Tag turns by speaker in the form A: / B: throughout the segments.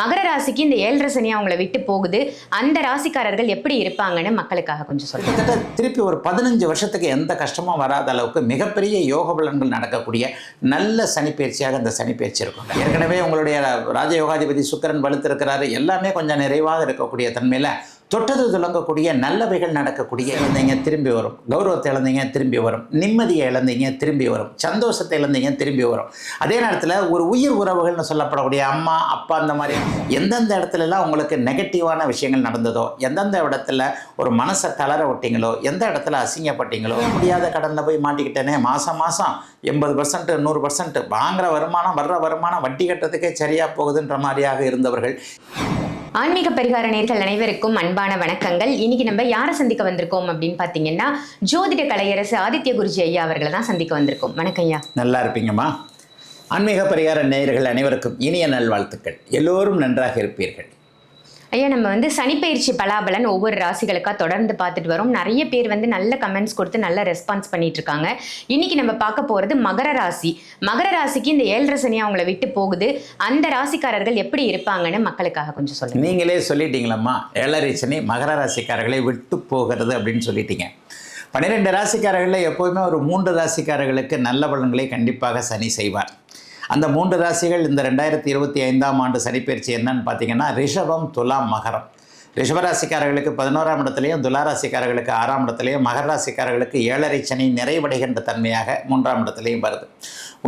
A: மகர ராசிக்கு இந்த ஏழரை சனி அவங்கள விட்டு போகுது. அந்த ராசிக்காரர்கள் எப்படி இருப்பாங்கன்னு மக்களுக்காக கொஞ்சம் சொல்லுங்க.
B: திருப்பி ஒரு பதினஞ்சு வருஷத்துக்கு எந்த கஷ்டமும் வராத அளவுக்கு மிகப்பெரிய யோக பலன்கள் நடக்கக்கூடிய நல்ல சனிப்பயிற்சியாக இந்த சனிப்பயிற்சி இருக்கும். ஏற்கனவே உங்களுடைய ராஜயோகாதிபதி சுக்கிரன் வலுத்திருக்கிறாரு. எல்லாமே கொஞ்சம் நிறைவாக இருக்கக்கூடிய தன்மையில் தொட்டது துலங்கக்கூடிய நல்லவைகள் நடக்கக்கூடிய இழந்தீங்க திரும்பி வரும். கௌரவத்தை இழந்தீங்க திரும்பி வரும். நிம்மதியை இழந்தீங்க திரும்பி வரும். சந்தோஷத்தை இழந்தீங்க திரும்பி வரும். அதே நேரத்தில் ஒரு உயிர் உறவுகள்னு சொல்லப்படக்கூடிய அம்மா அப்பா அந்த மாதிரி எந்தெந்த இடத்துலலாம் உங்களுக்கு நெகட்டிவான விஷயங்கள் நடந்ததோ எந்தெந்த இடத்துல ஒரு மனசை தளர விட்டீங்களோ எந்த இடத்துல அசிங்கப்பட்டீங்களோ முடியாத கடனில் போய் மாட்டிக்கிட்டேனே மாதம் மாதம் எண்பது பர்சன்ட் நூறு பர்சன்ட் வாங்குகிற வருமானம் வர்ற வருமானம் வட்டி கட்டுறதுக்கே சரியாக போகுதுன்ற மாதிரியாக இருந்தவர்கள்.
A: ஆன்மீக பரிகார நேர்கள் அனைவருக்கும் அன்பான வணக்கங்கள். இன்னைக்கு நம்ம யாரை சந்திக்க வந்திருக்கோம் அப்படின்னு பார்த்தீங்கன்னா ஜோதிட கலையரசு ஆதித்ய குருஜி ஐயா அவர்களை தான் சந்திக்க வந்திருக்கோம். வணக்கம் ஐயா.
B: நல்லா இருப்பீங்கம்மா. ஆன்மீக பரிகார நேயர்கள் அனைவருக்கும் இனிய நல்வாழ்த்துக்கள். எல்லோரும் நன்றாக இருப்பீர்கள்.
A: ஐயா நம்ம வந்து சனிப்பயிற்சி பலாபலன் ஒவ்வொரு ராசிகளுக்காக தொடர்ந்து பார்த்துட்டு வரோம். நிறைய பேர் வந்து நல்ல கமெண்ட்ஸ் கொடுத்து நல்ல ரெஸ்பான்ஸ் பண்ணிட்டு இருக்காங்க இன்னைக்கு நம்ம பார்க்க போகிறது மகர ராசி. மகர ராசிக்கு இந்த ஏழரை சனி அவங்கள விட்டு போகுது. அந்த ராசிக்காரர்கள் எப்படி இருப்பாங்கன்னு மக்களுக்காக கொஞ்சம் சொல்லுங்க.
B: நீங்களே சொல்லிட்டீங்களம்மா. ஏழரை சனி மகர ராசிக்காரர்களை விட்டு போகிறது அப்படின்னு சொல்லிட்டீங்க. பன்னிரெண்டு ராசிக்காரர்களில் எப்போதுமே ஒரு மூன்று ராசிக்காரர்களுக்கு நல்ல பலன்களை கண்டிப்பாக சனி செய்வார். அந்த மூன்று ராசிகள் இந்த ரெண்டாயிரத்தி இருபத்தி ஐந்தாம் ஆண்டு சனிப்பயிற்சி என்னன்னு பார்த்தீங்கன்னா ரிஷபம் துலாம் மகரம். ரிஷபராசிக்காரர்களுக்கு பதினோராம் இடத்துலையும் துலாராசிக்காரர்களுக்கு ஆறாம் இடத்துலையும் மகர ராசிக்காரர்களுக்கு ஏழரை சனி நிறைவடைகின்ற தன்மையாக மூன்றாம் இடத்துலையும் வருது.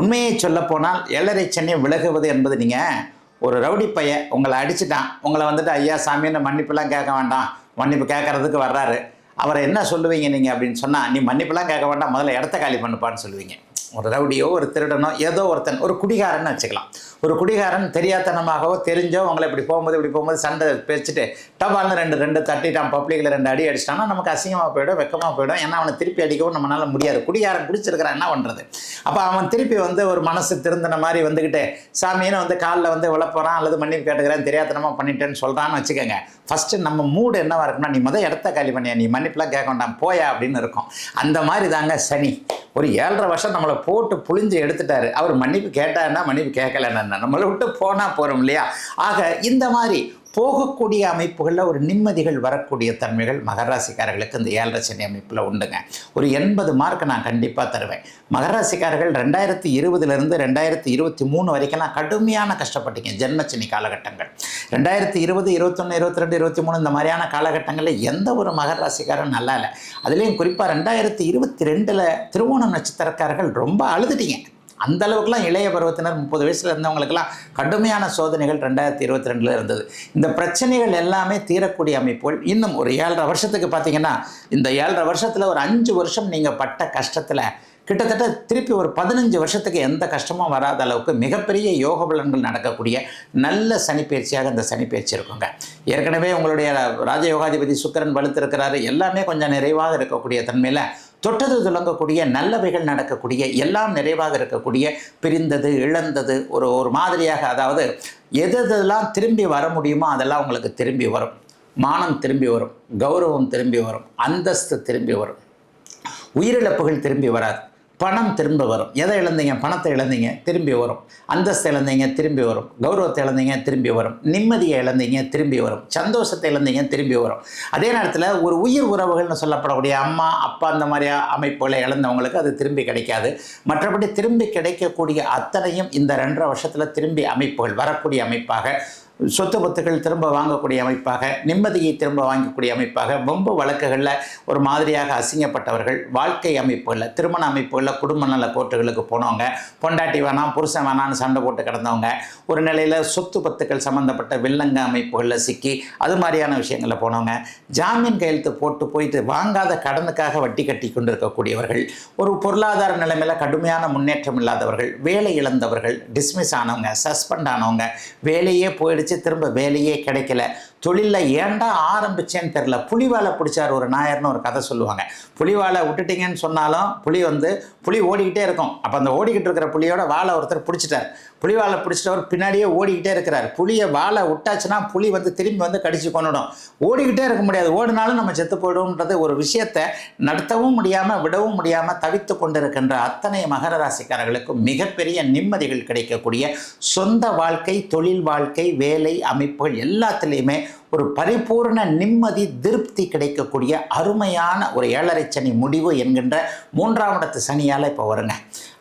B: உண்மையை சொல்லப்போனால் ஏழரை சனி விலகுவது என்பது நீங்கள் ஒரு ரவுடி பையன் உங்களை அடிச்சிட்டான். உங்களை வந்துட்டு ஐயா சாமின்னு மன்னிப்புலாம் கேட்க வேண்டாம். மன்னிப்பு கேட்கறதுக்கு வர்றாரு. அவரை என்ன சொல்லுவீங்க நீங்கள் அப்படின்னு சொன்னால் நீ மன்னிப்புலாம் கேட்க வேண்டாம். முதல்ல இடத்த காலி பண்ணுப்பான்னு சொல்லுவீங்க. ஒரு ரவுடியோ ஒரு திருடனோ ஏதோ ஒருத்தன் ஒரு குடிகாரன்னு வச்சுக்கலாம். ஒரு குடிகாரன் தெரியாதனமாகவோ தெரிஞ்சோ உங்களை இப்படி போகும்போது இப்படி போகும்போது சண்டை பேச்சுட்டு டபால்னு ரெண்டு ரெண்டு தட்டிட்டான் பப்ளிக்கில் ரெண்டு அடி அடிச்சிட்டான்னா நமக்கு அசிங்கமாக போயிடும் வெக்கமாக போயிடும். ஏன்னா அவனை திருப்பி அடிக்கவும் நம்மளால முடியாது. குடிகாரன் குடிச்சிருக்கிறான் என்ன பண்ணுறது அப்போ அவன் திருப்பி வந்து ஒரு மனசு திருந்தின மாதிரி வந்துக்கிட்டு சாமின்னு வந்து காலில் வந்து விழப்போறான் அல்லது மன்னிப்பு கேட்டுக்கிறேன் தெரியாதனமாக பண்ணிட்டேன்னு சொல்கிறான்னு வச்சுக்கோங்க. ஃபஸ்ட்டு நம்ம மூடு என்னவாக இருக்குன்னா நீ முதல் இடத்த காலி பண்ணியா நீ மன்னிப்புலாம் கேட்க வேண்டாம் போயா அப்படின்னு இருக்கும். அந்த மாதிரி தாங்க சனி. ஒரு ஏழரை வருஷம் நம்மளை போட்டு புளிஞ்சு எடுத்துட்டாரு. அவர் மன்னிப்பு கேட்டாருன்னா மன்னிப்பு கேட்கலன்னா நம்மளை விட்டு போனால் போகிறோம் இல்லையா? ஆக இந்த மாதிரி போகக்கூடிய அமைப்புகளில் ஒரு நிம்மதிகள் வரக்கூடிய தன்மைகள் மகராசிக்காரர்களுக்கு இந்த ஏழரை சனி அமைப்பில் உண்டுங்க. ஒரு எண்பது மார்க் நான் கண்டிப்பாக தருவேன். மகராசிக்காரர்கள் ரெண்டாயிரத்தி இருபதுலேருந்து ரெண்டாயிரத்தி இருபத்தி மூணு வரைக்கும்லாம் கடுமையான கஷ்டப்பட்டீங்க. ஜென்மச்சனி காலகட்டங்கள். ரெண்டாயிரத்தி இருபது இருபத்தொன்று இருபத்தி ரெண்டு இருபத்தி மூணு இந்த மாதிரியான காலகட்டங்களில் எந்த ஒரு மகர ராசிக்காரன் நல்லா இல்லை. அதுலேயும் குறிப்பாக ரெண்டாயிரத்தி இருபத்தி ரெண்டில் திருவோணம் நட்சத்திரக்காரர்கள் ரொம்ப அழுதுட்டீங்க. அந்த அளவுக்குலாம் இளைய பருவத்தினர் முப்பது வயசில் இருந்தவங்களுக்கெல்லாம் கடுமையான சோதனைகள் ரெண்டாயிரத்தி இருபத்தி ரெண்டில் இருந்தது. இந்த பிரச்சனைகள் எல்லாமே தீரக்கூடிய அமைப்புகள் இன்னும் ஒரு ஏழரை வருஷத்துக்கு பார்த்தீங்கன்னா இந்த ஏழரை வருஷத்தில் ஒரு அஞ்சு வருஷம் நீங்கள் பட்ட கஷ்டத்தில் கிட்டத்தட்ட திருப்பி ஒரு பதினஞ்சு வருஷத்துக்கு எந்த கஷ்டமும் வராத அளவுக்கு மிகப்பெரிய யோக பலன்கள் நடக்கக்கூடிய நல்ல சனிப்பயிற்சியாக இந்த சனிப்பயிற்சி இருக்குங்க. ஏற்கனவே உங்களுடைய ராஜயோகாதிபதி சுக்கிரன் வலுத்திருக்கிறாரு. எல்லாமே கொஞ்சம் நிறைவாக இருக்கக்கூடிய தன்மையில் தொட்டது துலங்கக்கூடிய நல்லவைகள் நடக்கக்கூடிய எல்லாம் நிறைவாக இருக்கக்கூடிய பிரிந்தது இழந்தது ஒரு ஒரு மாதிரியாக அதாவது எது எதெல்லாம் திரும்பி வர முடியுமோ அதெல்லாம் உங்களுக்கு திரும்பி வரும். மானம் திரும்பி வரும். கௌரவம் திரும்பி வரும். அந்தஸ்து திரும்பி வரும். உயிரிழப்புகள் திரும்பி வராது. பணம் திரும்ப வரும். எதை இழந்தீங்க? பணத்தை இழந்தீங்க திரும்பி வரும். அந்தஸ்தை இழந்தீங்க திரும்பி வரும். கௌரவத்தை இழந்தீங்க திரும்பி வரும். நிம்மதியை இழந்தீங்க திரும்பி வரும். சந்தோஷத்தை இழந்தீங்க திரும்பி வரும். அதே நேரத்தில் ஒரு உயிர் உறவுகள்னு சொல்லப்படக்கூடிய அம்மா அப்பா அந்த மாதிரி அமைப்புகளை இழந்தவங்களுக்கு அது திரும்பி கிடைக்காது. மற்றபடி திரும்பி கிடைக்கக்கூடிய அத்தனையும் இந்த ரெண்டரை வருஷத்தில் திரும்பி அமைப்புகள் வரக்கூடிய அமைப்பாக சொத்து பத்துக்கள் திரும்ப வாங்கக்கூடிய அமைப்பாக நிம்மதியை திரும்ப வாங்கக்கூடிய அமைப்பாக வம்பு வழக்குகளில் ஒரு மாதிரியாக அசிங்கப்பட்டவர்கள் வாழ்க்கை அமைப்புகளில் திருமண அமைப்புகளில் குடும்ப நல கோர்ட்டுகளுக்கு போனவங்க பொண்டாட்டி வேணாம் புருஷன் வேணாம்னு சண்டை போட்டு கிடந்தவங்க ஒரு நிலையில் சொத்து பத்துக்கள் சம்மந்தப்பட்ட வில்லங்க அமைப்புகளில் சிக்கி அது மாதிரியான விஷயங்களில் போனவங்க ஜாமீன் கையெழுத்து போட்டு போயிட்டு வாங்காத கடனுக்காக வட்டி கட்டி கொண்டிருக்கக்கூடியவர்கள் ஒரு பொருளாதார நிலைமையில் கடுமையான முன்னேற்றம் இல்லாதவர்கள் வேலை இழந்தவர்கள் டிஸ்மிஸ் ஆனவங்க சஸ்பெண்ட் ஆனவங்க வேலையே போயிடுச்சு திரும்ப வேலையே கிடைக்கல. தொழிலில் ஏன்டா ஆரம்பிச்சேன்னு தெரில புலிவாலை பிடிச்சார் ஒரு நாயர்னு ஒரு கதை சொல்லுவாங்க. புலிவாலை விட்டுட்டீங்கன்னு சொன்னாலும் புலி வந்து புலி ஓடிக்கிட்டே இருக்கும். அப்போ அந்த ஓடிக்கிட்டு இருக்கிற புலியோட வாழை ஒருத்தர் பிடிச்சிட்டார். புலிவாலை பிடிச்சிட்டவர் பின்னாடியே ஓடிக்கிட்டே இருக்கிறார். புலியை வாழை விட்டாச்சுன்னா புலி வந்து திரும்பி வந்து கடிச்சு கொண்டுடும் ஓடிக்கிட்டே இருக்க முடியாது. ஓடினாலும் நம்ம செத்து போயிடும்ன்றது ஒரு விஷயத்தை நடத்தவும் முடியாமல் விடவும் முடியாமல் தவித்து கொண்டிருக்கின்ற அத்தனை மகர ராசிக்காரர்களுக்கும் மிகப்பெரிய நிம்மதிகள் கிடைக்கக்கூடிய சொந்த வாழ்க்கை தொழில் வாழ்க்கை வேலை அமைப்புகள் எல்லாத்துலேயுமே ஒரு பரிபூர்ண நிம்மதி திருப்தி கிடைக்கக்கூடிய அருமையான ஒரு ஏழரை சனி முடிவு என்கின்ற மூன்றாம் இடத்து சனியால் இப்போ வருங்க.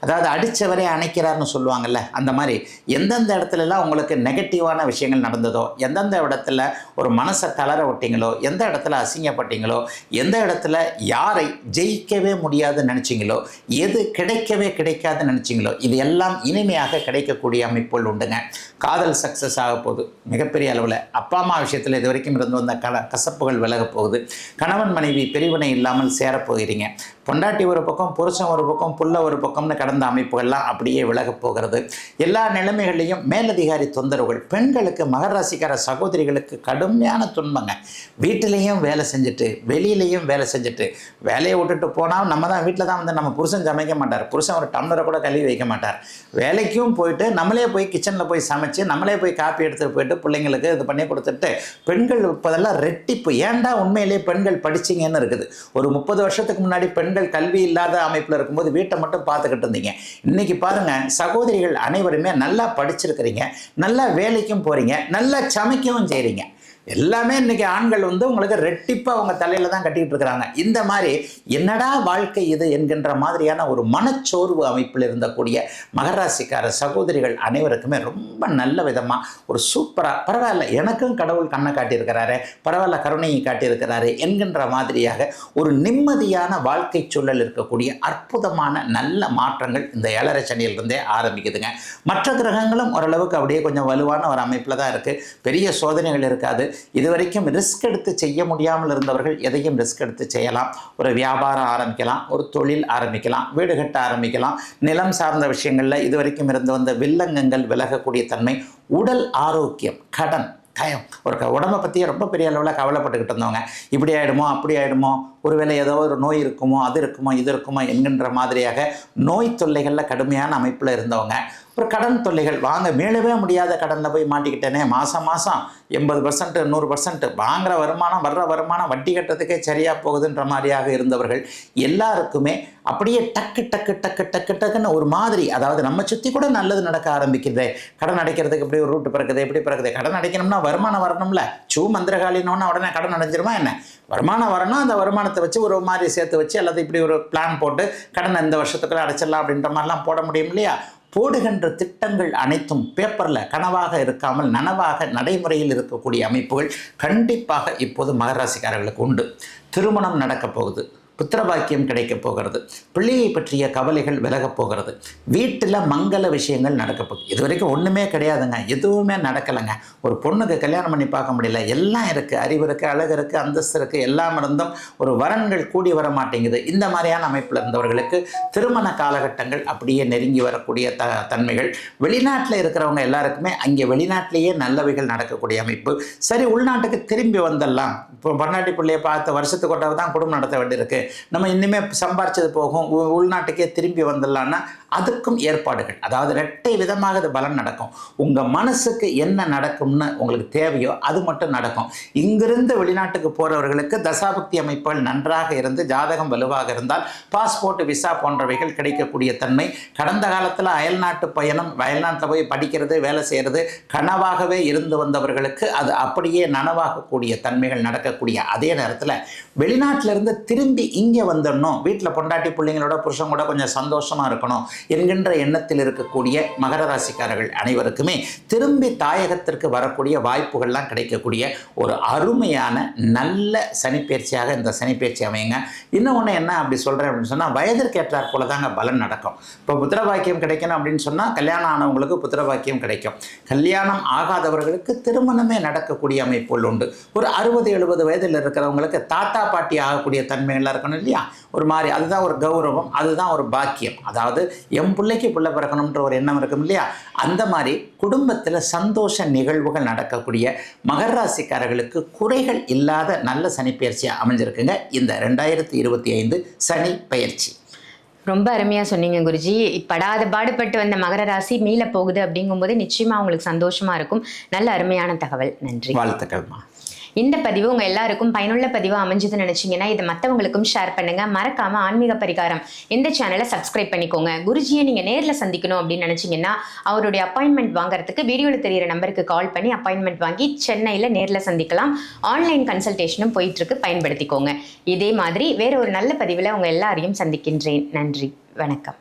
B: அதாவது அடித்தவரே அணைக்கிறார்னு சொல்லுவாங்கள்ல அந்த மாதிரி எந்தெந்த இடத்துலலாம் உங்களுக்கு நெகட்டிவான விஷயங்கள் நடந்ததோ எந்தெந்த இடத்துல ஒரு மனசை தளர விட்டீங்களோ எந்த இடத்துல அசிங்கப்பட்டீங்களோ எந்த இடத்துல யாரை ஜெயிக்கவே முடியாதுன்னு நினச்சிங்களோ எது கிடைக்கவே கிடைக்காதுன்னு நினச்சிங்களோ இது எல்லாம் இனிமையாக கிடைக்கக்கூடிய அமைப்புகள் உண்டுங்க. காதல் சக்ஸஸ் ஆக போகுது மிகப்பெரிய அளவில் அப்பா அம்மா விஷயத்தில் இது வரைக்கும் இருந்து வந்த கல கசப்புகள் விலகப் போகுது. கணவன் மனைவி பிரிவினை இல்லாமல் சேரப்போகிறீங்க பொண்டாட்டி ஒரு பக்கம் புருஷன் ஒரு பக்கம் புள்ள ஒரு பக்கம்னு கடந்த அமைப்புகள்லாம் அப்படியே விலகப் போகிறது. எல்லா நிலைமைகளையும் மேலதிகாரி தொந்தரவுகள் பெண்களுக்கு மகராசிக்கார சகோதரிகளுக்கு கடுமையான துன்பங்க. வீட்டிலையும் வேலை செஞ்சுட்டு வெளியிலையும் வேலை செஞ்சுட்டு வேலையை விட்டுட்டு போனால் நம்ம தான் வீட்டில் தான் வந்து நம்ம புருஷன் சமைக்க மாட்டார். புருஷன் ஒரு டம்ளரை கூட கழுவி வைக்க மாட்டார். வேலைக்கும் போயிட்டு நம்மளே போய் கிச்சனில் போய் சமைச்சு நம்மளே போய் காப்பி எடுத்துகிட்டு போயிட்டு பிள்ளைங்களுக்கு இது பண்ணி கொடுத்துட்டு பெண்கள் இப்போதெல்லாம் ரெட்டிப்பு. ஏன்டா உண்மையிலேயே பெண்கள் படிச்சிங்கன்னு இருக்குது? ஒரு முப்பது வருஷத்துக்கு முன்னாடி பெண் பெண்கள் கல்வி இல்லாத அமைப்பில் இருக்கும்போது வீட்டை மட்டும் பார்த்துக்கிட்டு இருந்தீங்க. இன்னைக்கு பாருங்க சகோதரிகள் அனைவருமே நல்லா படிச்சிருக்கிறீங்க நல்லா வேலைக்கும் போகிறீங்க நல்லா சமைக்கவும் செய்கிறீங்க எல்லாமே இன்னைக்கு ஆண்கள் வந்து உங்களுக்கு ரெட்டிப்பாக அவங்க தலையில் தான் கட்டிக்கிட்டு இருக்கிறாங்க. இந்த மாதிரி என்னடா வாழ்க்கை இது என்கின்ற மாதிரியான ஒரு மனச்சோர்வு அமைப்பில் இருந்தக்கூடிய மகராசிக்கார சகோதரிகள் அனைவருக்குமே ரொம்ப நல்ல விதமாக ஒரு சூப்பராக பரவாயில்ல எனக்கும் கடவுள் கண்ணை காட்டியிருக்கிறாரு பரவாயில்ல கருணையை காட்டியிருக்கிறாரு என்கின்ற மாதிரியாக ஒரு நிம்மதியான வாழ்க்கை சூழல் இருக்கக்கூடிய அற்புதமான நல்ல மாற்றங்கள் இந்த ஏழரை சனியிலிருந்தே ஆரம்பிக்குதுங்க. மற்ற கிரகங்களும் ஓரளவுக்கு அப்படியே கொஞ்சம் வலுவான ஒரு அமைப்பில் தான் இருக்குது பெரிய சோதனைகள் இருக்காது. இதுவரைக்கும் ரிஸ்க் எடுத்து செய்ய முடியாமல் இருந்தவர்கள் எதையும் ரிஸ்க் எடுத்து செய்யலாம். ஒரு வியாபாரம் ஆரம்பிக்கலாம் ஒரு தொழில் ஆரம்பிக்கலாம் வீடு கட்ட ஆரம்பிக்கலாம். நிலம் சார்ந்த விஷயங்களில் இதுவரைக்கும் இருந்து வந்த வில்லங்கங்கள் விலகக்கூடிய தன்மை உடல் ஆரோக்கியம் கடன் டயம் ஒரு க- உடம்பை பற்றி ரொம்ப பெரிய அளவில் கவலைப்பட்டுக்கிட்டு இருந்தவங்க. இப்படி ஆயிடுமோ அப்படி ஆயிடுமோ ஒருவேளை ஏதோ ஒரு நோய் இருக்குமோ அது இருக்குமோ இது இருக்குமோ என்கின்ற மாதிரியாக நோய் தொல்லைகளில் கடுமையான அமைப்பில் இருந்தவங்க. அப்புறம் கடன் தொல்லைகள். வாங்க மீளவே முடியாத கடனில் போய் மாட்டிக்கிட்டேனே. மாதம் மாதம் எண்பது பர்சன்ட் நூறு பர்சன்ட் வாங்குகிற வருமானம் வர்ற வருமானம் வட்டி கட்டுறதுக்கே சரியாக போகுதுன்ற மாதிரியாக இருந்தவர்கள் எல்லாருக்குமே அப்படியே டக்கு டக்கு டக்கு டக்கு டக்குன்னு ஒரு மாதிரி அதாவது நம்ம சுற்றி கூட நல்லது நடக்க ஆரம்பிக்குது. கடன் அடைக்கிறதுக்கு எப்படி ஒரு ரூட்டு பிறக்குது எப்படி பிறக்குது கடன் அடைக்கணும்னா வருமானம் வரணும்ல. சூ மந்திரகாலினோன்னா உடனே கடன் அடைஞ்சிருமா என்ன? வருமானம் வரணும் அந்த வருமானத்தை வச்சு ஒரு மாதிரி சேர்த்து வச்சு அல்லது இப்படி ஒரு பிளான் போட்டு கடன் இந்த வருஷத்துக்குள்ள அடைச்சிடலாம் அப்படின்ற மாதிரிலாம் போட முடியும் இல்லையா? போடுகின்ற திட்டங்கள் அனைத்தும் பேப்பரில் கனவாக இருக்காமல் நனவாக நடைமுறையில் இருக்கக்கூடிய அமைப்புகள் கண்டிப்பாக இப்போது மகராசிக்காரர்களுக்கு உண்டு. திருமணம் நடக்கப் போகுது. புத்திரபாக்கியம் கிடைக்கப் போகிறது. பிள்ளையை பற்றிய கவலைகள் விலகப் போகிறது. வீட்டில் மங்கள விஷயங்கள் நடக்க போகுது. இது வரைக்கும் ஒன்றுமே கிடையாதுங்க. எதுவுமே நடக்கலைங்க. ஒரு பொண்ணுக்கு கல்யாணம் பண்ணி பார்க்க முடியல. எல்லாம் இருக்குது அறிவு இருக்குது அழகு இருக்குது அந்தஸ்து இருக்குது எல்லாம் இருந்தும் ஒரு வரன்கள் கூடி வர மாட்டேங்குது. இந்த மாதிரியான அமைப்பில் இருந்தவர்களுக்கு திருமண காலகட்டங்கள் அப்படியே நெருங்கி வரக்கூடிய த தன்மைகள். வெளிநாட்டில் இருக்கிறவங்க எல்லாருக்குமே அங்கே வெளிநாட்டிலேயே நல்லவைகள் நடக்கக்கூடிய அமைப்பு. சரி உள்நாட்டுக்கு திரும்பி வந்துடலாம். இப்போ பன்னாட்டி பிள்ளையை பார்த்த வருஷத்துக்கு தான் குடும்பம் நடத்த வேண்டியிருக்கு. நம்ம இன்னுமே சம்பாரிச்சது போகும். உள்நாட்டுக்கே திரும்பி வந்துடலான்னா அதுக்கும் ஏற்பாடுகள். அதாவது ரெட்டை விதமாக அது பலன் நடக்கும். உங்கள் மனசுக்கு என்ன நடக்கும்னு உங்களுக்கு தேவையோ அது மட்டும் நடக்கும். இங்கிருந்து வெளிநாட்டுக்கு போகிறவர்களுக்கு தசாபக்தி அமைப்புகள் நன்றாக இருந்து ஜாதகம் வலுவாக இருந்தால் பாஸ்போர்ட் விசா போன்றவைகள் கிடைக்கக்கூடிய தன்மை. கடந்த காலத்தில் அயல்நாட்டு பயணம் அயல்நாட்டில் போய் படிக்கிறது வேலை செய்கிறது கனவாகவே இருந்து வந்தவர்களுக்கு அது அப்படியே நனவாகக்கூடிய தன்மைகள் நடக்கக்கூடிய அதே நேரத்தில் வெளிநாட்டிலிருந்து திரும்பி இங்கே வந்துடணும். வீட்டில் பொண்டாட்டி பிள்ளைங்களோட புருஷன் கூட கொஞ்சம் சந்தோஷமாக இருக்கணும். என்கின்ற எண்ணத்தில் இருக்கக்கூடிய மகர ராசிக்காரர்கள் அனைவருக்குமே திரும்பி தாயகத்திற்கு வரக்கூடிய வாய்ப்புகள்லாம் கிடைக்கக்கூடிய ஒரு அருமையான நல்ல சனிப்பயிற்சியாக இந்த சனிப்பயிற்சி அமையுங்க. இன்னொன்று என்ன அப்படி சொல்கிறேன் அப்படின்னு சொன்னால் வயதிற்கு ஏற்றாற் போல தாங்க பலன் நடக்கும். இப்போ புத்திரபாக்கியம் கிடைக்கணும் அப்படின்னு சொன்னால் கல்யாணம் ஆனவங்களுக்கு புத்திரபாக்கியம் கிடைக்கும். கல்யாணம் ஆகாதவர்களுக்கு திருமணமே நடக்கக்கூடிய அமைப்புகள் உண்டு. ஒரு அறுபது எழுபது வயதில் இருக்கிறவங்களுக்கு தாத்தா பாட்டி ஆகக்கூடிய தன்மைகள்லாம் இருக்கணும் இல்லையா? ஒரு மாதிரி அதுதான் ஒரு கௌரவம் அதுதான் ஒரு பாக்கியம். அதாவது என் பிள்ளைக்கு பிள்ளை பிறக்கணுன்ற ஒரு எண்ணம் இருக்கும் இல்லையா? அந்த மாதிரி குடும்பத்தில் சந்தோஷ நிகழ்வுகள் நடக்கக்கூடிய மகர ராசிக்காரர்களுக்கு குறைகள் இல்லாத நல்ல சனி பயிற்சியாக அமைஞ்சிருக்குங்க. இந்த ரெண்டாயிரத்தி இருபத்தி ஐந்து சனி பயிற்சி.
A: ரொம்ப அருமையாக சொன்னீங்க குருஜி. படாத பாடுபட்டு வந்த மகர ராசி மீள போகுது அப்படிங்கும்போது நிச்சயமாக உங்களுக்கு சந்தோஷமாக இருக்கும். நல்ல அருமையான தகவல். நன்றி.
B: வாழ்த்துக்கள்மா.
A: இந்த பதிவு உங்க எல்லாருக்கும் பயனுள்ள பதிவு அமைஞ்சதுன்னு நினைச்சீங்கன்னா இதை மற்றவங்களுக்கும் ஷேர் பண்ணுங்க. மறக்காம ஆன்மீக பரிகாரம் இந்த சேனலை சப்ஸ்கிரைப் பண்ணிக்கோங்க. குருஜியை நீங்க நேரில் சந்திக்கணும் அப்படின்னு நினைச்சீங்கன்னா அவருடைய அப்பாயின்மெண்ட் வாங்குறதுக்கு வீடியோவில் தெரியிற நம்பருக்கு கால் பண்ணி அப்பாயின்மெண்ட் வாங்கி சென்னையில் நேரில் சந்திக்கலாம். ஆன்லைன் கன்சல்டேஷனும் போயிட்டு இருக்கு பயன்படுத்திக்கோங்க. இதே மாதிரி வேற ஒரு நல்ல பதிவில் உங்க எல்லாரையும் சந்திக்கின்றேன். நன்றி. வணக்கம்.